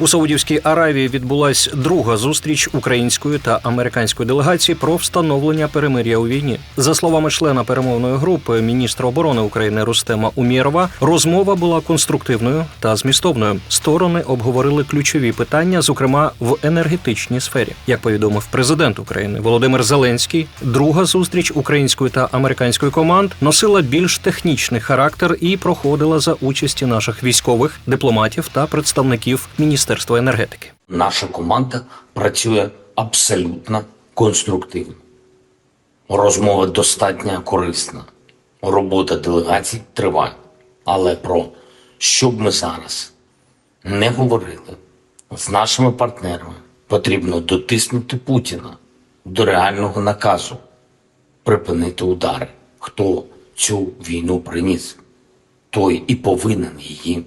У Саудівській Аравії відбулась друга зустріч української та американської делегації про встановлення перемир'я у війні. За словами члена перемовної групи міністра оборони України Рустема Умєрова, розмова була конструктивною та змістовною. Сторони обговорили ключові питання, зокрема в енергетичній сфері. Як повідомив президент України Володимир Зеленський, друга зустріч української та американської команд носила більш технічний характер і проходила за участі наших військових, дипломатів та представників міністерства енергетики. Наша команда працює абсолютно конструктивно. Розмова достатньо корисна. Робота делегацій триває. Але про що б ми зараз не говорили з нашими партнерами, потрібно дотиснути Путіна до реального наказу припинити удари. Хто цю війну приніс, той і повинен її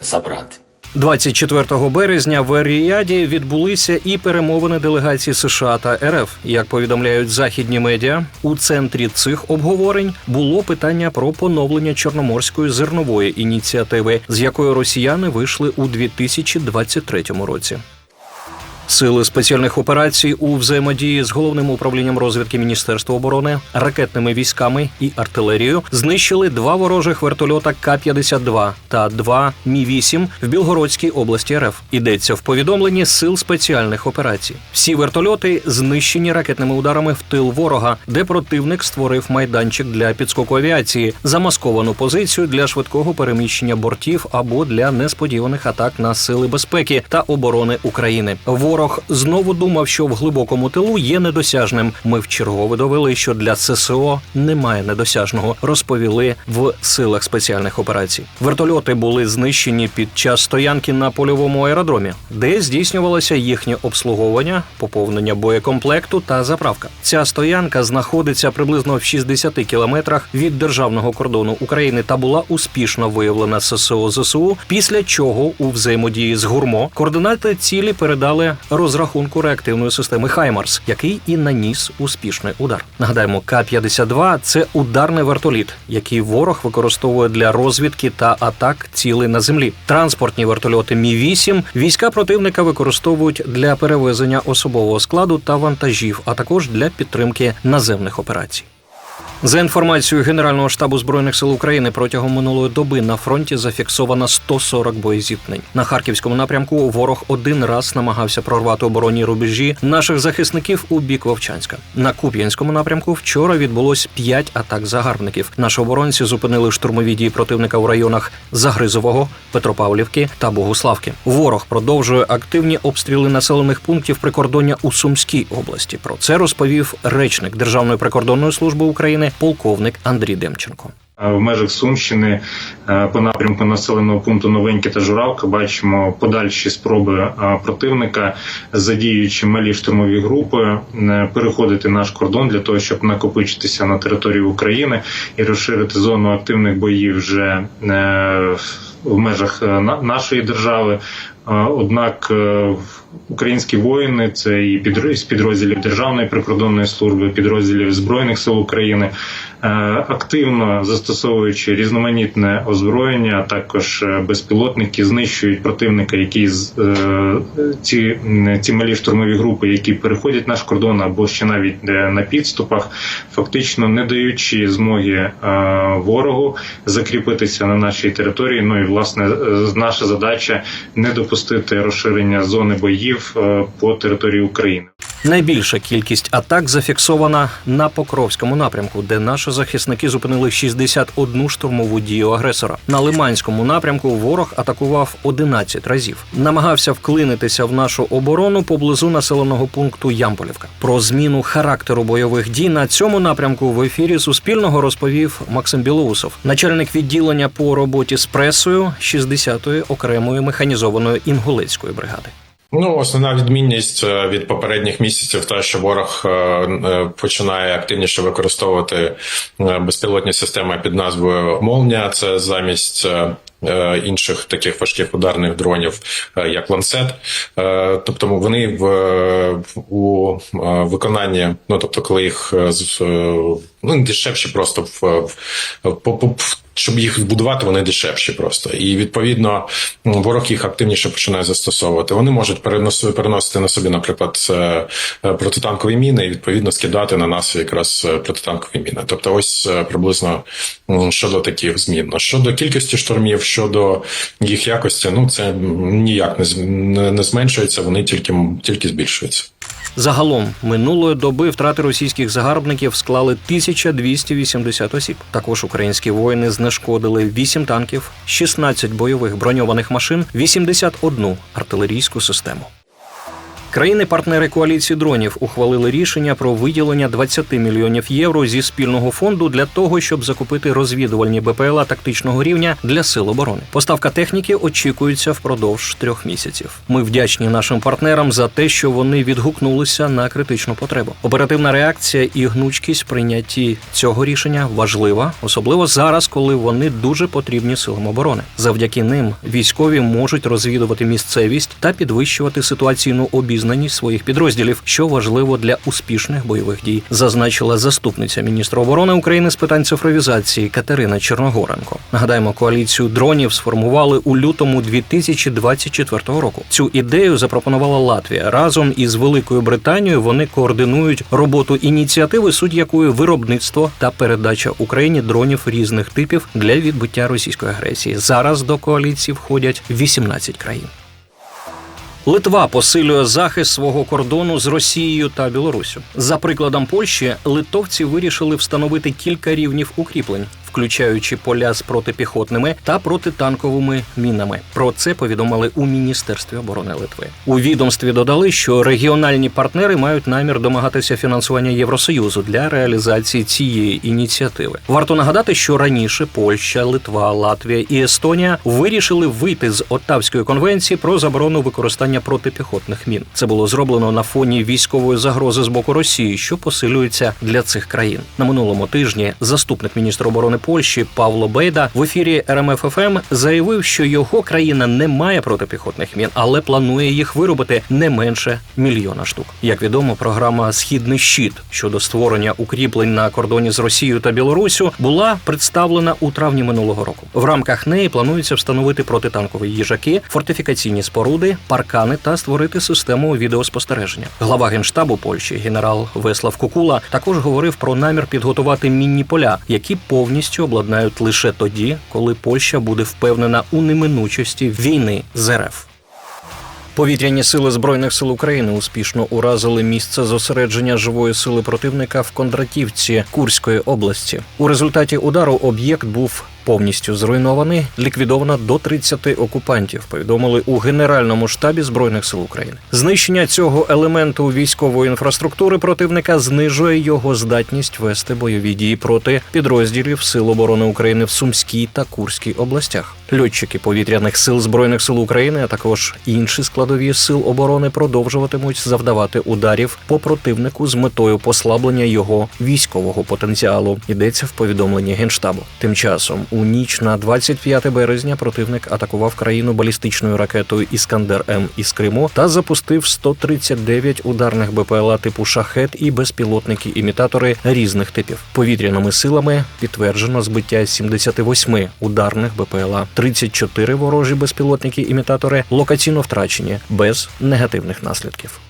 забрати. 24 березня в Ріаді відбулися і перемовини делегації США та РФ. Як повідомляють західні медіа, у центрі цих обговорень було питання про поновлення чорноморської зернової ініціативи, з якої росіяни вийшли у 2023 році. Сили спеціальних операцій у взаємодії з головним управлінням розвідки Міністерства оборони, ракетними військами і артилерією знищили два ворожих вертольота К-52 та два Мі-8 в Білгородській області РФ. Ідеться в повідомленні сил спеціальних операцій. Всі вертольоти знищені ракетними ударами в тил ворога, де противник створив майданчик для підскоку авіації, замасковану позицію для швидкого переміщення бортів або для несподіваних атак на сили безпеки та оборони України. Ворог знову думав, що в глибокому тилу є недосяжним. Ми вчергове довели, що для ССО немає недосяжного. Розповіли в силах спеціальних операцій. Вертольоти були знищені під час стоянки на польовому аеродромі, де здійснювалося їхнє обслуговування, поповнення боєкомплекту та заправка. Ця стоянка знаходиться приблизно в 60 кілометрах від державного кордону України та була успішно виявлена ССО ЗСУ. Після чого у взаємодії з гурмо координати цілі передали розрахунку реактивної системи Хаймарс, який і наніс успішний удар. Нагадаємо, К-52 – це ударний вертоліт, який ворог використовує для розвідки та атак цілей на землі. Транспортні вертольоти Мі 8 війська противника використовують для перевезення особового складу та вантажів, а також для підтримки наземних операцій. За інформацією Генерального штабу збройних сил України протягом минулої доби на фронті зафіксовано 140 боєзіткнень. На харківському напрямку ворог один раз намагався прорвати оборонні рубежі наших захисників у бік Вовчанська. На Куп'янському напрямку вчора відбулось 5 атак загарбників. Наші оборонці зупинили штурмові дії противника у районах Загризового, Петропавлівки та Богуславки. Ворог продовжує активні обстріли населених пунктів прикордоння у Сумській області. Про це розповів речник Державної прикордонної служби України полковник Андрій Демченко. В межах Сумщини е, по напрямку населеного пункту Новеньке та Журавка бачимо подальші спроби е, противника, задіюючи малі штурмові групи, е, переходити наш кордон для того, щоб накопичитися на території України і розширити зону активних боїв вже в межах нашої держави. Однак українські воїни, це і з підрозділів Державної прикордонної служби, підрозділів Збройних сил України, активно застосовуючи різноманітне озброєння, а також безпілотники, знищують противника, які ці, ці малі штурмові групи, які переходять наш кордон або ще навіть на підступах, фактично не даючи змоги ворогу закріпитися на нашій території. Ну і власне наша задача не допустити розширення зони боїв по території України. Найбільша кількість атак зафіксована на Покровському напрямку, де наші захисники зупинили 61 штурмову дію агресора. На Лиманському напрямку ворог атакував 11 разів. Намагався вклинитися в нашу оборону поблизу населеного пункту Ямполівка. Про зміну характеру бойових дій на цьому напрямку в ефірі Суспільного розповів Максим Білоусов, начальник відділення по роботі з пресою 60-ї окремої механізованої інгулецької бригади. Ну, основна відмінність е, від попередніх місяців, те, що ворог е, е, починає активніше використовувати безпілотні системи під назвою Молня. Це замість інших таких важких ударних дронів, як ланцет. Тобто вони в у виконанні, ну тобто, коли їх ну дешевші просто в, в, в щоб їх збудувати, вони дешевші просто. І відповідно ворог їх активніше починає застосовувати. Вони можуть переносити, переносити на собі, наприклад, е, протитанкові міни і відповідно скидати на нас якраз е, протитанкові міни. Тобто, ось е, приблизно щодо таких змін. Щодо кількості штурмів, щодо їх якості, ну це ніяк не зменшується, вони тільки тільки збільшуються. Загалом минулої доби втрати російських загарбників склали 1280 осіб. Також українські воїни знешкодили 8 танків, 16 бойових броньованих машин, 81 артилерійську систему. Країни-партнери коаліції дронів ухвалили рішення про виділення 20 мільйонів євро зі спільного фонду для того, щоб закупити розвідувальні БПЛА тактичного рівня для сил оборони. Поставка техніки очікується впродовж трьох місяців. Ми вдячні нашим партнерам за те, що вони відгукнулися на критичну потребу. Оперативна реакція і гнучкість прийнятті цього рішення важлива, особливо зараз, коли вони дуже потрібні силам оборони. Завдяки ним військові можуть розвідувати місцевість та підвищувати ситуаційну обізнаність своїх підрозділів, що важливо для успішних бойових дій, зазначила заступниця міністра оборони України з питань цифровізації Катерина Чорногоренко. Нагадаємо, коаліцію дронів сформували у лютому 2024 року. Цю ідею запропонувала Латвія разом із Великою Британією. Вони координують роботу ініціативи, суть якої виробництво та передача Україні дронів різних типів для відбиття російської агресії. Зараз до коаліції входять 18 країн. Литва посилює захист свого кордону з Росією та Білоруссю. За прикладом Польщі, литовці вирішили встановити кілька рівнів укріплень, включаючи поля з протипіхотними та протитанковими мінами. Про це повідомили у міністерстві оборони Литви. У відомстві додали, що регіональні партнери мають намір домагатися фінансування Євросоюзу для реалізації цієї ініціативи. Варто нагадати, що раніше Польща, Литва, Латвія і Естонія вирішили вийти з Оттавської конвенції про заборону використання протипіхотних мін. Це було зроблено на фоні військової загрози з боку Росії, що посилюється для цих країн. На минулому тижні заступник міністра оборони Польщі Павло Бейда в ефірі РМФФМ заявив, що його країна не має протипіхотних мін, але планує їх виробити не менше мільйона штук. Як відомо, програма Східний щит щодо створення укріплень на кордоні з Росією та Білоруссю була представлена у травні минулого року. В рамках неї планується встановити протитанкові їжаки, фортифікаційні споруди, паркани та створити систему відеоспостереження. Глава генштабу Польщі генерал Веслав Кукула також говорив про намір підготувати мінні поля, які повністю обладнають лише тоді, коли Польща буде впевнена у неминучості війни з РФ. Повітряні сили збройних сил України успішно уразили місце зосередження живої сили противника в Кондратівці Курської області. У результаті удару об'єкт був повністю зруйнований, ліквідовано до 30 окупантів. Повідомили у Генеральному штабі збройних сил України. Знищення цього елементу військової інфраструктури противника знижує його здатність вести бойові дії проти підрозділів Сил оборони України в Сумській та Курській областях. Льотчики повітряних сил збройних сил України, а також інші складові сил оборони продовжуватимуть завдавати ударів по противнику з метою послаблення його військового потенціалу. Йдеться в повідомленні генштабу. Тим часом у ніч на 25 березня противник атакував країну балістичною ракетою Іскандер М із Криму та запустив 139 ударних БПЛА типу шахет і безпілотники імітатори різних типів. Повітряними силами підтверджено збиття 78 ударних БПЛА, 34 ворожі безпілотники імітатори локаційно втрачені без негативних наслідків.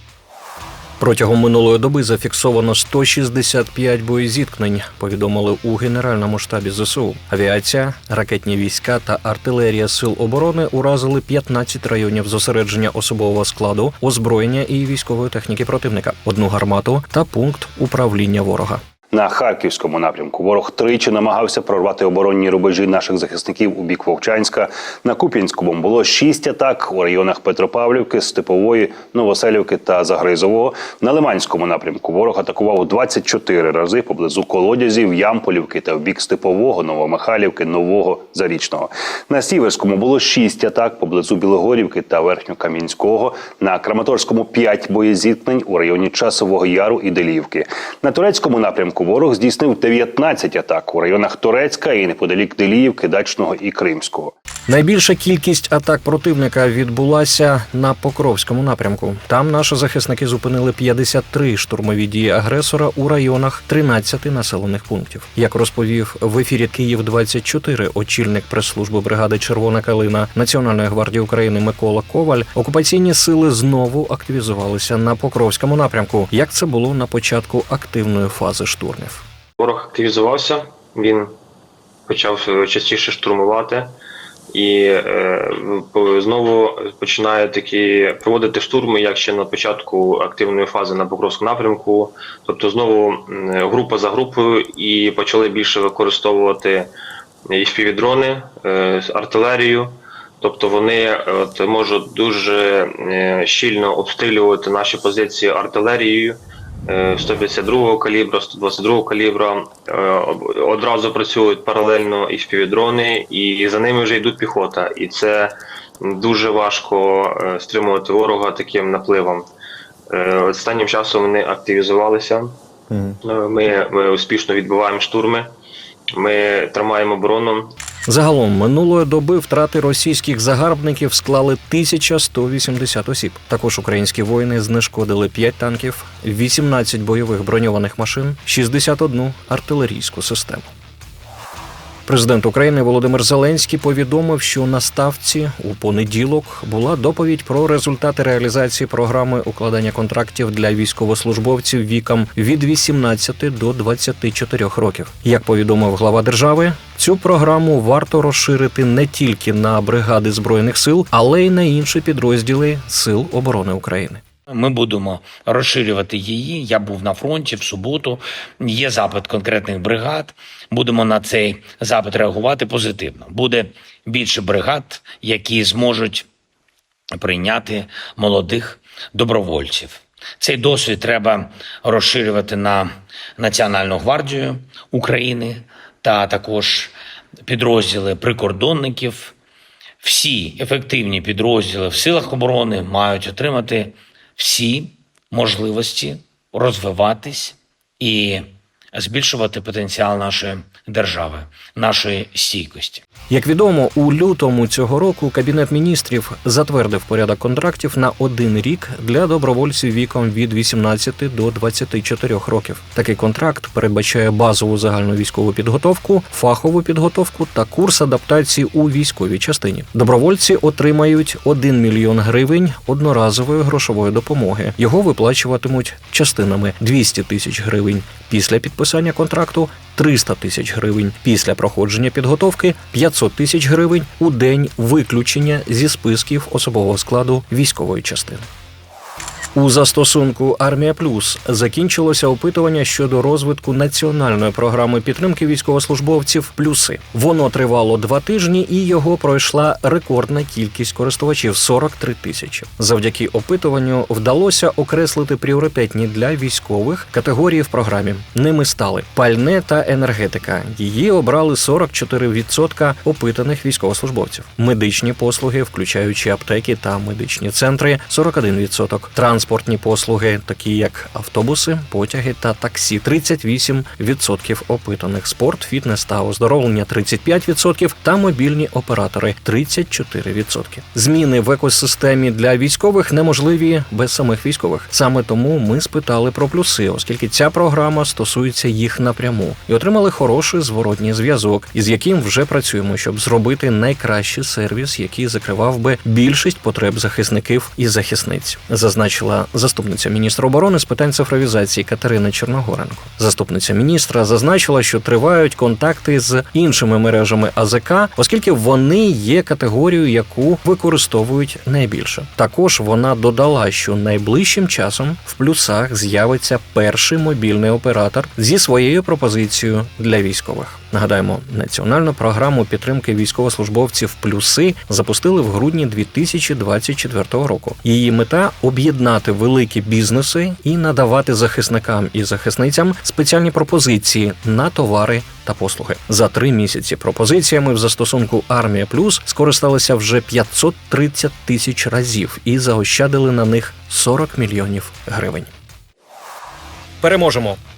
Протягом минулої доби зафіксовано 165 боєзіткнень. Повідомили у генеральному штабі ЗСУ. Авіація, ракетні війська та артилерія сил оборони уразили 15 районів зосередження особового складу, озброєння і військової техніки противника, одну гармату та пункт управління ворога. На харківському напрямку ворог тричі намагався прорвати оборонні рубежі наших захисників у бік Вовчанська. На Куп'янському було шість атак у районах Петропавлівки, Степової, Новоселівки та Загризового. На Лиманському напрямку ворог атакував 24 рази поблизу колодязів, Ямполівки та в бік Степового, Новомихайлівки, Нового Зарічного. На Сіверському було шість атак поблизу Білогорівки та Верхньокам'янського. На Краматорському п'ять боєзіткнень у районі Часового Яру і Делівки. На турецькому напрямку ворог здійснив 19 атак у районах Турецька і неподалік Деліївки, Дачного і Кримського. Найбільша кількість атак противника відбулася на Покровському напрямку. Там наші захисники зупинили 53 штурмові дії агресора у районах 13 населених пунктів. Як розповів в ефірі Київ 24 очільник прес-служби бригади Червона калина Національної гвардії України Микола Коваль, окупаційні сили знову активізувалися на Покровському напрямку, як це було на початку активної фази штурмів. Ворог активізувався, він почав е, частіше штурмувати і е, знову починає такі проводити штурми, як ще на початку активної фази на Покровському напрямку. Тобто знову група за групою і почали більше використовувати і співдрони, е, артилерію. Тобто вони от, можуть дуже е, щільно обстрілювати наші позиції артилерією. Е, 152 калібра, 122 калібра е, одразу працюють паралельно і співдрони, і за ними вже йдуть піхота. І це дуже важко е, стримувати ворога таким напливом. Е, Останнім часом вони активізувалися. Е, Ми, ми успішно відбиваємо штурми. Ми тримаємо оборону. Загалом минулої доби втрати російських загарбників склали 1180 осіб. Також українські воїни знешкодили 5 танків, 18 бойових броньованих машин, 61 артилерійську систему. Президент України Володимир Зеленський повідомив, що на ставці у понеділок була доповідь про результати реалізації програми укладення контрактів для військовослужбовців віком від 18 до 24 років. Як повідомив глава держави, цю програму варто розширити не тільки на бригади збройних сил, але й на інші підрозділи Сил оборони України. Ми будемо розширювати її. Я був на фронті в суботу. Є запит конкретних бригад. Будемо на цей запит реагувати позитивно. Буде більше бригад, які зможуть прийняти молодих добровольців. Цей досвід треба розширювати на Національну гвардію України та також підрозділи прикордонників. Всі ефективні підрозділи в силах оборони мають отримати всі можливості розвиватись і збільшувати потенціал нашої держави, нашої стійкості. Як відомо, у лютому цього року Кабінет міністрів затвердив порядок контрактів на один рік для добровольців віком від 18 до 24 років. Такий контракт передбачає базову загальну військову підготовку, фахову підготовку та курс адаптації у військовій частині. Добровольці отримають 1 мільйон гривень одноразової грошової допомоги. Його виплачуватимуть частинами 200 тисяч гривень після підписання контракту. 300 тисяч гривень після проходження підготовки, 500 тисяч гривень у день виключення зі списків особового складу військової частини. У застосунку Армія Плюс закінчилося опитування щодо розвитку національної програми підтримки військовослужбовців Плюси. Воно тривало два тижні, і його пройшла рекордна кількість користувачів 43 тисячі. Завдяки опитуванню вдалося окреслити пріоритетні для військових категорії в програмі. Ними стали пальне та енергетика. Її обрали 44% опитаних військовослужбовців. Медичні послуги, включаючи аптеки та медичні центри, 41%. Транспортні послуги, такі як автобуси, потяги та таксі, 38% опитаних. Спорт, фітнес та оздоровлення 35% та мобільні оператори 34%. Зміни в екосистемі для військових неможливі без самих військових. Саме тому ми спитали про плюси, оскільки ця програма стосується їх напряму, і отримали хороший зворотній зв'язок, із яким вже працюємо, щоб зробити найкращий сервіс, який закривав би більшість потреб захисників і захисниць, зазначила заступниця міністра оборони з питань цифровізації Катерина Чорногоренко. Заступниця міністра зазначила, що тривають контакти з іншими мережами АЗК, оскільки вони є категорією, яку використовують найбільше. Також вона додала, що найближчим часом в плюсах з'явиться перший мобільний оператор зі своєю пропозицією для військових. Нагадаємо, національну програму підтримки військовослужбовців плюси запустили в грудні 2024 року. Її мета об'єднати великі бізнеси і надавати захисникам і захисницям спеціальні пропозиції на товари та послуги. За три місяці пропозиціями в застосунку Армія Плюс скористалися вже 530 тисяч разів і заощадили на них 40 мільйонів гривень. Переможемо.